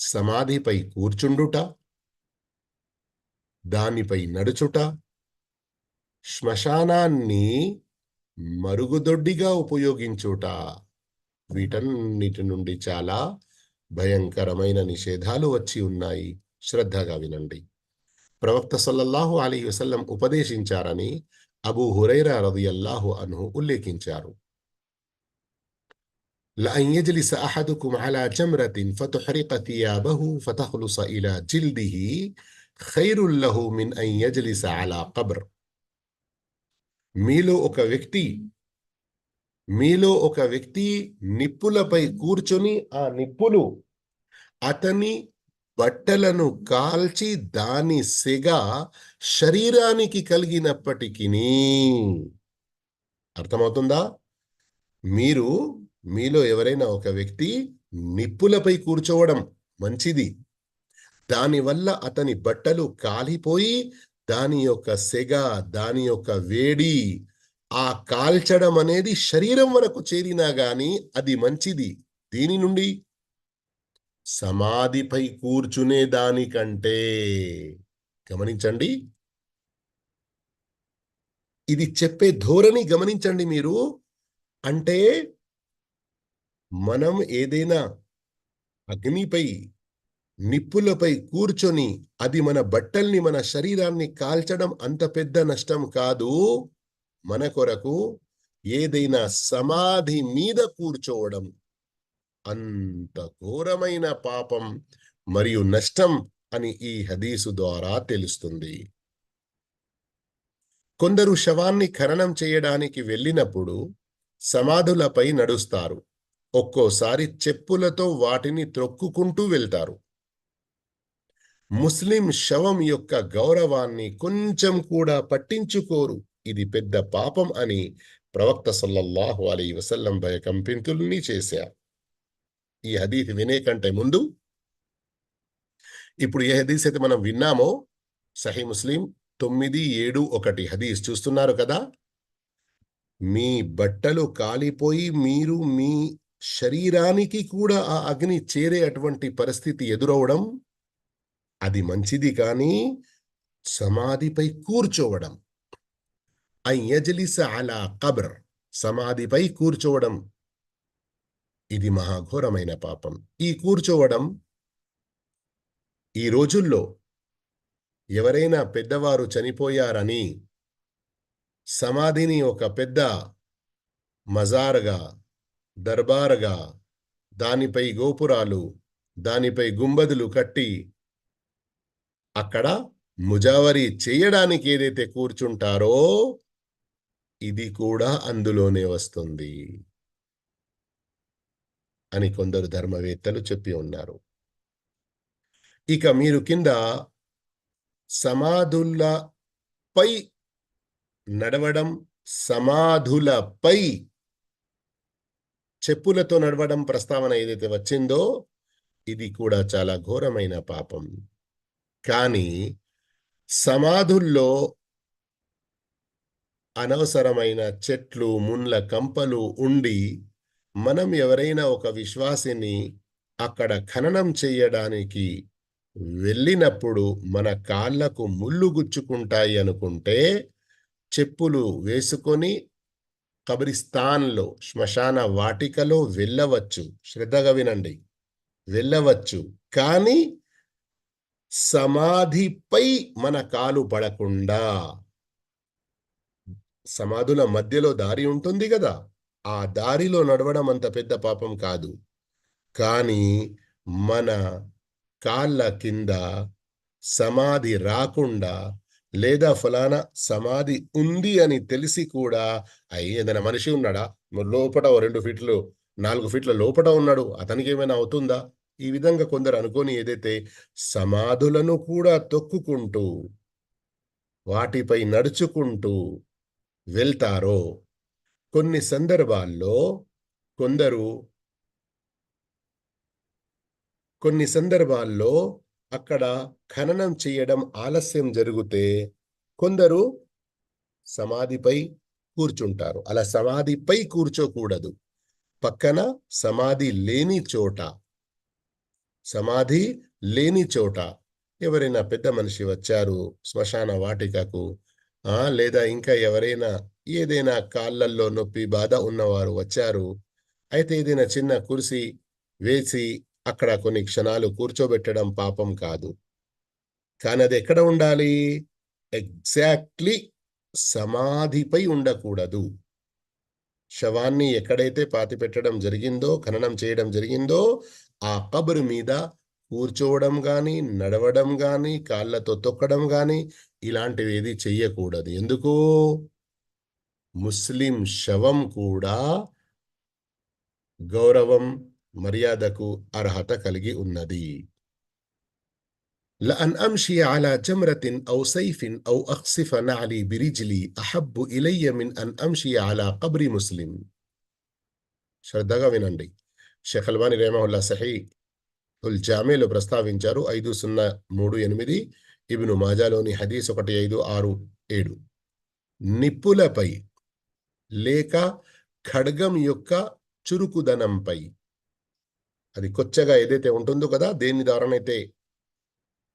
సమాధిపై కూర్చుండుట దానిపై నడుచుట శ్మశానాన్ని మరుగుదొడ్డిగా ఉపయోగించుట. వీటన్నిటి నుండి చాలా భయంకరమైన నిషేధాలు వచ్చి ఉన్నాయి. శ్రద్ధగా వినండి. ప్రవక్త సల్లల్లాహు అలీ వసల్లం ఉపదేశించారని అబూ హురైరా రదియల్లాహు అన్హు ఉల్లేఖించారు. لأن يجلس أحدكم على جمرة فتحرق ثيابه فتخلص إلى جلده خير له من أن يجلس على قبر మీలో ఒక వ్యక్తి మీలో ఒక వ్యక్తి నిప్పులపై కూర్చొని ఆ నిప్పులు అతని బట్టలను కాల్చి దాని సెగ శరీరానికి కలిగినప్పటికీ అర్థమవుతుందా మీరు మీలో ఎవరైనా ఒక వ్యక్తి నిప్పులపై కూర్చోవడం మంచిది. దానివల్ల అతని బట్టలు కాలిపోయి దాని యొక్క సెగ దాని యొక్క వేడి ఆ కాల్చడం అనేది శరీరం వరకు చేరినా గాని అది మంచిది. దీని నుండి సమాధిపై కూర్చునే దానికంటే గమనించండి. ఇది చెప్పే ధోరణి గమనించండి మీరు. అంటే మనం ఏదైనా అగ్నిపై నిప్పులపై కూర్చొని అది మన బట్టల్ని మన శరీరాన్ని కాల్చడం అంత పెద్ద నష్టం కాదు. మన కొరకు ఏదైనా సమాధి మీద కూర్చోవడం అంత ఘోరమైన పాపం మరియు నష్టం అని ఈ హదీసు ద్వారా తెలుస్తుంది. కొందరు శవాన్ని ఖననం చేయడానికి వెళ్ళినప్పుడు సమాధులపై నడుస్తారు. ఒక్కోసారి చెప్పులతో వాటిని త్రొక్కుకుంటూ వెళ్తారు. ముస్లిం శవం యొక్క గౌరవాన్ని కొంచెం కూడా పట్టించుకోరు. ఇది పెద్ద పాపం అని ప్రవక్త సల్లల్లాహు అలీ వసల్లం భయకంపింతుల్ని చేశారు. ఈ హదీఫ్ వినే కంటే ముందు ఇప్పుడు ఏ హదీస్ అయితే మనం విన్నామో సహీ ముస్లిం తొమ్మిది ఏడు ఒకటి హదీస్ చూస్తున్నారు కదా? మీ బట్టలు కాలిపోయి మీరు మీ శరీరానికి కూడా ఆ అగ్ని చేరే అటువంటి పరిస్థితి ఎదురవడం అది మంచిది కానీ సమాధిపై కూర్చోవడం. అయ్యజలిస అలా కబర్ సమాధిపై కూర్చోవడం. ఇది మహాఘోరమైన పాపం. ఈ కూర్చోవడం ఈ రోజుల్లో ఎవరైనా పెద్దవారు చనిపోయారని సమాధిని ఒక పెద్ద మజార్గా దర్బారుగా దానిపై గోపురాలు దానిపై గుంబదులు కట్టి అక్కడ ముజావరి చేయడానికి ఏదైతే కూర్చుంటారో ఇది కూడా అందులోనే వస్తుంది. అని కొందరు ధర్మవేత్తలు చెప్పి ఉన్నారు. ఇక మీరు కింద సమాధులపై నడవడం సమాధులపై చెప్పులతో నడవడం ప్రస్తావన ఏదైతే వచ్చిందో ఇది కూడా చాలా ఘోరమైన పాపం. కానీ సమాధుల్లో అనవసరమైన చెట్లు ముండ్ల కంపలు ఉండి మనం ఎవరైనా ఒక విశ్వాసిని అక్కడ ఖననం చేయడానికి వెళ్ళినప్పుడు మన కాళ్ళకు ముళ్ళు గుచ్చుకుంటాయి అనుకుంటే చెప్పులు వేసుకొని కబ్రిస్తాన్లో శ్మశాన వాటికలో వెళ్ళవచ్చు. శ్రద్ధగా వినండి. వెళ్ళవచ్చు. కానీ సమాధిపై మన కాలు పడకుండా. సమాధుల మధ్యలో దారి ఉంటుంది కదా. ఆ దారిలో నడవడం అంత పెద్ద పాపం కాదు. కానీ మన కాళ్ళ కింద సమాధి రాకుండా లేదా ఫలానా సమాధి ఉంది అని తెలిసి కూడా అయ్యి ఏదైనా మనిషి ఉన్నాడా? లోపట ఓ రెండు ఫీట్లు నాలుగు ఫీట్ల లోపట ఉన్నాడు అతనికి ఏమైనా అవుతుందా? ఈ విధంగా కొందరు అనుకొని ఏదైతే సమాధులను కూడా తొక్కుకుంటూ వాటిపై నడుచుకుంటూ వెళ్తారో కొన్ని సందర్భాల్లో కొందరు కొన్ని సందర్భాల్లో అక్కడ ఖననం చేయడం ఆలస్యం జరిగితే కొందరు సమాధిపై కూర్చుంటారు. అలా సమాధిపై కూర్చోకూడదు. పక్కన సమాధి లేని చోట సమాధి లేని చోట ఎవరైనా పెద్ద మనిషి వచ్చారు శ్మశాన వాటికకు ఆ లేదా ఇంకా ఎవరైనా ఏదైనా కాళ్ళల్లో నొప్పి బాధ ఉన్నవారు వచ్చారు అయితే ఏదైనా చిన్న కుర్సీ వేసి అక్కడ కొన్ని క్షణాలు కూర్చోబెట్టడం పాపం కాదు. కానీ అది ఎక్కడ ఉండాలి? ఎగ్జాక్ట్లీ సమాధిపై ఉండకూడదు. శవాన్ని ఎక్కడైతే పాతిపెట్టడం జరిగిందో ఖననం చేయడం జరిగిందో ఆ కబరు మీద కూర్చోవడం కానీ నడవడం కానీ కాళ్ళతో తొక్కడం కానీ ఇలాంటివి ఏది చెయ్యకూడదు. ఎందుకు? ముస్లిం శవం కూడా గౌరవం మర్యాదకు అర్హత కలిగి ఉన్నది لأن أمشي على جمرة أو سيف أو أخصف نعلي برجلي أحب إلي من أن أمشي على قبر مسلم శ్రద్ధగా వినండి షేఖ్ అల్బాని రేమహుల్లా సహీ ఉల్ జామేలో ప్రస్తావించారు ఐదు సున్నా మూడు ఎనిమిది ఇబ్ను మాజాలోని హదీస్ ఒకటి ఐదు ఆరు ఏడు నిప్పులపై లేక ఖడ్గం యొక్క చురుకుదనంపై అది కొచ్చగా ఏదైతే ఉంటుందో కదా దేని ద్వారానైతే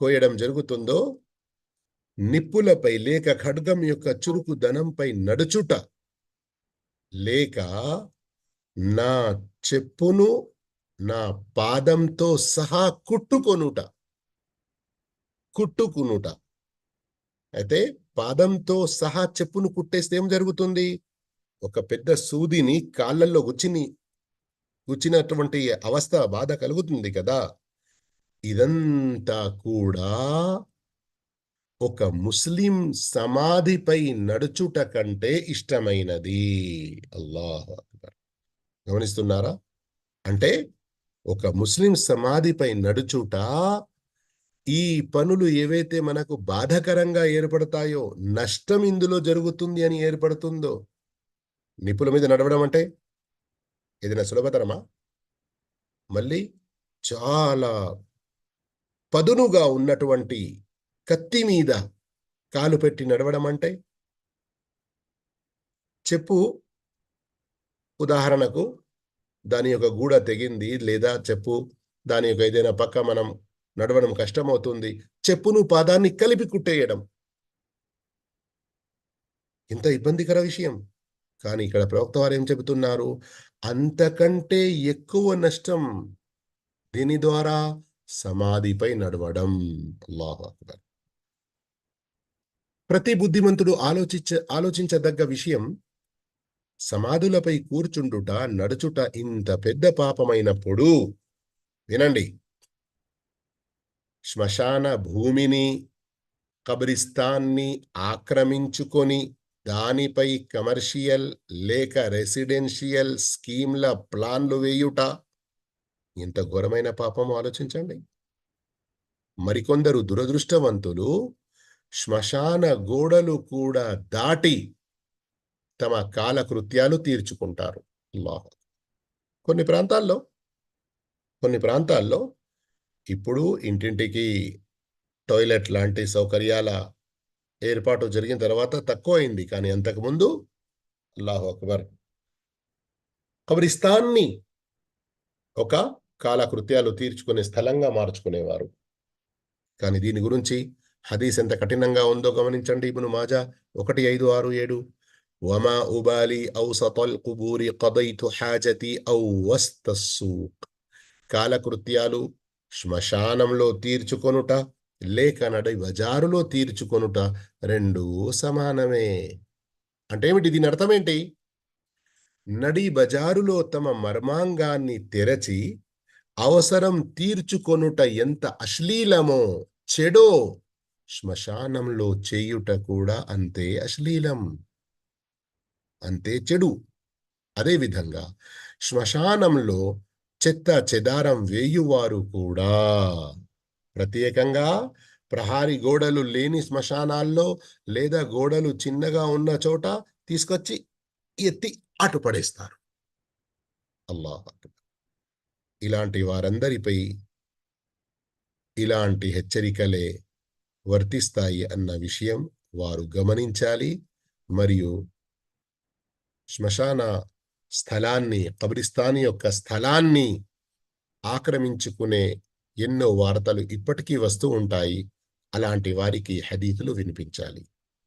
కోయడం జరుగుతుందో నిప్పులపై లేక ఖడ్గం యొక్క చురుకు ధనంపై నడుచుట. లేక నా చెప్పును నా పాదంతో సహా కుట్టుకొనుట. కుట్టుకునుట. అయితే పాదంతో సహా చెప్పును కుట్టేస్తే ఏం జరుగుతుంది? ఒక పెద్ద సూదిని కాళ్ళల్లో గుచ్చిని వచ్చినటువంటి అవస్థ బాధ కలుగుతుంది కదా. ఇదంతా కూడా ఒక ముస్లిం సమాధిపై నడుచుట కంటే ఇష్టమైనది. అల్లాహ్ అక్బర్. గమనిస్తున్నారా? అంటే ఒక ముస్లిం సమాధిపై నడుచుట ఈ పనులు ఏవైతే మనకు బాధకరంగా ఏర్పడతాయో నష్టం ఇందులో జరుగుతుంది అని ఏర్పడుతుందో నిపుల మీద నడవడం అంటే ఏదైనా సులభతరమా? మళ్ళీ చాలా పదునుగా ఉన్నటువంటి కత్తి మీద కాలు పెట్టి నడవడం అంటే? చెప్పు. ఉదాహరణకు దాని యొక్క గూడ తెగింది లేదా చెప్పు. దాని యొక్క ఏదైనా పక్క మనం నడవడం కష్టమవుతుంది. చెప్పును పాదాన్ని కలిపి కుట్టేయడం. ఇంత ఇబ్బందికర విషయం. కానీ ఇక్కడ ప్రవక్త వారు ఏం చెబుతున్నారు? అంతకంటే ఎక్కువ నష్టం దీని ద్వారా సమాధిపై నడవడం. అల్లాహు అక్బర్. ప్రతి బుద్ధిమంతుడు ఆలోచించ ఆలోచించదగ్గ విషయం సమాధులపై కూర్చుండుట నడుచుట ఇంత పెద్ద పాపమైనప్పుడు వినండి. శ్మశాన భూమిని కబ్రిస్తాన్ని ఆక్రమించుకొని దానిపై కమర్షియల్ లేక రెసిడెన్షియల్ స్కీమ్ల ప్లాన్లు వేయుట? ఎంత ఘోరమైన పాపం ఆలోచించండి. మరికొందరు దురదృష్టవంతులు శ్మశాన గోడలు కూడా దాటి తమ కాలకృత్యాలు తీర్చుకుంటారు. అల్లాహ్. కొన్ని ప్రాంతాల్లో కొన్ని ప్రాంతాల్లో ఇప్పుడు ఇంటింటికి టాయిలెట్ లాంటి సౌకర్యాల ఏర్పాటు జరిగిన తర్వాత తక్కువ అయింది కానీ అంతకుముందు అల్లాహు అక్బర్ కబ్రిస్తాన్ని ఒక కాలకృత్యాలు తీర్చుకునే స్థలంగా మార్చుకునేవారు. కానీ దీని గురించి హదీస్ ఎంత కఠినంగా ఉందో గమనించండి. ఇప్పుడు మాజా ఒకటి ఐదు ఆరు ఏడు వమా ఉబాలి ఔ సతల్ కుబూరి కదైతు హాజతి ఔ వస్త సూక్ కాలకృత్యాలు శ్మశానంలో తీర్చుకొనుట లేక నడి బజారులో తీర్చుకొనుట రెండూ సమానమే. అంటే ఏమిటి? దీని అర్థం ఏంటి? నడి బజారులో తమ మర్మాంగాన్ని తెరచి అవసరం తీర్చుకొనుట ఎంత అశ్లీలమో చెడో శ్మశానంలో చేయుట కూడా అంతే అశ్లీలం. అంతే చెడు. అదేవిధంగా శ్మశానంలో చెత్త చెదారం వేయువారు కూడా ప్రత్యేకంగా ప్రహారీ గోడలు లేని శ్మశానాల్లో లేదా గోడలు చిన్నగా ఉన్న చోట తీసుకొచ్చి ఎత్తి అటు పడేస్తారు. అల్లాహ్ ఇలాంటి వారందరిపై ఇలాంటి హెచ్చరికలే వర్తిస్తాయి అన్న విషయం వారు గమనించాలి. మరియు శ్మశాన స్థలాన్ని కబ్రిస్తాన్ యొక్క స్థలాన్ని ఆక్రమించుకునే ఎన్నో వార్తలు ఇప్పటికీ వస్తూ ఉంటాయి. అలాంటి వారికి హదీతులు వినిపించాలి.